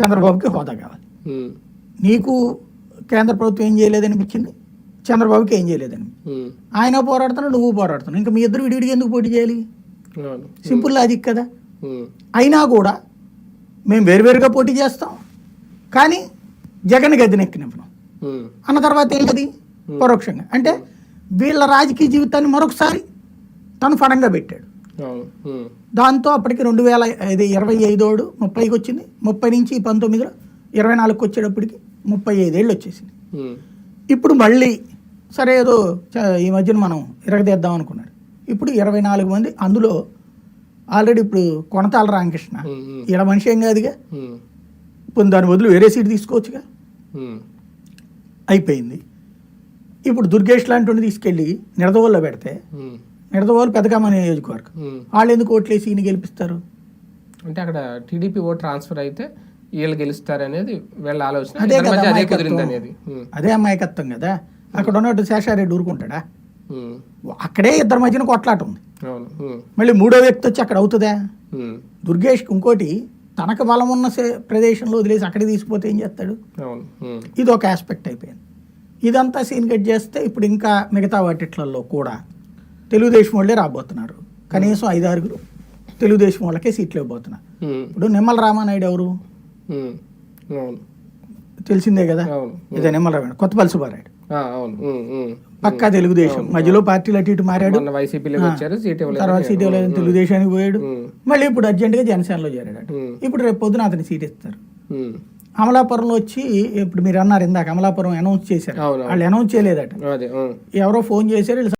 చంద్రబాబుకి హోదా కావాలి. నీకు కేంద్ర ప్రభుత్వం ఏం చేయలేదనిపించింది? చంద్రబాబుకి ఏం చేయలేదని. ఆయన పోరాడుతున్నాడు నువ్వు పోరాడుతున్నావు. ఇంకా మీ ఇద్దరు విడివిడిగా ఎందుకు పోటీ చేయాలి? సింపుల్ లాజిక్ కదా. అయినా కూడా మేము వేరువేరుగా పోటీ చేస్తాం. కానీ జగన్ గదినెక్కినప్పుడు అన్న తర్వాత ఏంటది? పరోక్షంగా. అంటే వీళ్ళ రాజకీయ జీవితాన్ని మరొకసారి తను ఫడంగా పెట్టాడు. దాంతో అప్పటికి రెండు వేల ఇది ఇరవై ఐదోడు ముప్పైకి వచ్చింది. ముప్పై నుంచి పంతొమ్మిదిలో ఇరవై నాలుగుకి వచ్చేటప్పటికి ముప్పై ఐదేళ్ళు వచ్చేసింది. ఇప్పుడు మళ్ళీ సరే ఏదో ఈ మధ్యన మనం ఇరగదీద్దాం అనుకున్నాడు. ఇప్పుడు ఇరవై నాలుగు మంది అందులో ఆల్రెడీ ఇప్పుడు కొనతాల రామకృష్ణ. ఇలా మనిషి ఏం కాదుగా? ఇప్పుడు దాని బదులు వేరే సీట్ తీసుకోవచ్చుగా? అయిపోయింది. ఇప్పుడు దుర్గేష్ లాంటి తీసుకెళ్ళి నిడదవోల్లో పెడితే ఉమ్, నిడదవోలు పెద్దగామ నియోజకవర్గం. వాళ్ళు ఎందుకు ఓట్లేసి ఈయన గెలిపిస్తారు? అంటే అక్కడ టీడీపీ ఓట్ ట్రాన్స్ఫర్ అయితే వీళ్ళు గెలుస్తారు అనేది వీళ్ళ ఆలోచన. అదే కదా అదే. కుదిరింది అనేది అదే అమాయకత్వం కదా. అక్కడ ఉన్నట్టు శేషారెడ్డి ఊరుకుంటాడా? అక్కడే ఇద్దరి మధ్యన కొట్లాట ఉంది. మళ్ళీ మూడో వ్యక్తి వచ్చి అక్కడ అవుతుందా? ఉమ్, దుర్గేష్కి ఇంకోటి తనకు బలం ఉన్న ప్రదేశంలో వదిలేసి అక్కడికి తీసుకుపోతే ఏం చేస్తాడు? ఇది ఒక ఆస్పెక్ట్ అయిపోయింది. ఇదంతా సీన్ కట్ చేస్తే ఇప్పుడు ఇంకా మిగతా వాటిట్లలో కూడా తెలుగుదేశం వాళ్ళే రాబోతున్నారు. కనీసం ఐదారుగురు తెలుగుదేశం వాళ్ళకే సీట్లు ఇవ్వబోతున్నారు ఇప్పుడు నిమ్మల రామానాయుడు ఎవరు? తెలిసిందే కదా? ఇదే నిమ్మల రామానాయుడు. కొత్తపల్లి సుబ్బారాయుడు. పక్కా తెలుగుదేశం. మధ్యలో పార్టీలు అటు ఇటు మారాడు. ఇవ్వలేదు. తర్వాత సీట్ ఇవ్వలేదని తెలుగుదేశానికి పోయాడు. మళ్ళీ ఇప్పుడు అర్జెంటుగా జనసేనలో చేరాడు ఇప్పుడు రేపు పొద్దున అతని సీట్ ఇస్తారు. అమలాపురంలో వచ్చి ఇప్పుడు మీరు అన్నారు ఇందాక అమలాపురం అనౌన్స్ చేశారు. వాళ్ళు అనౌన్స్ చేయలేదట. ఎవరో ఫోన్ చేశారు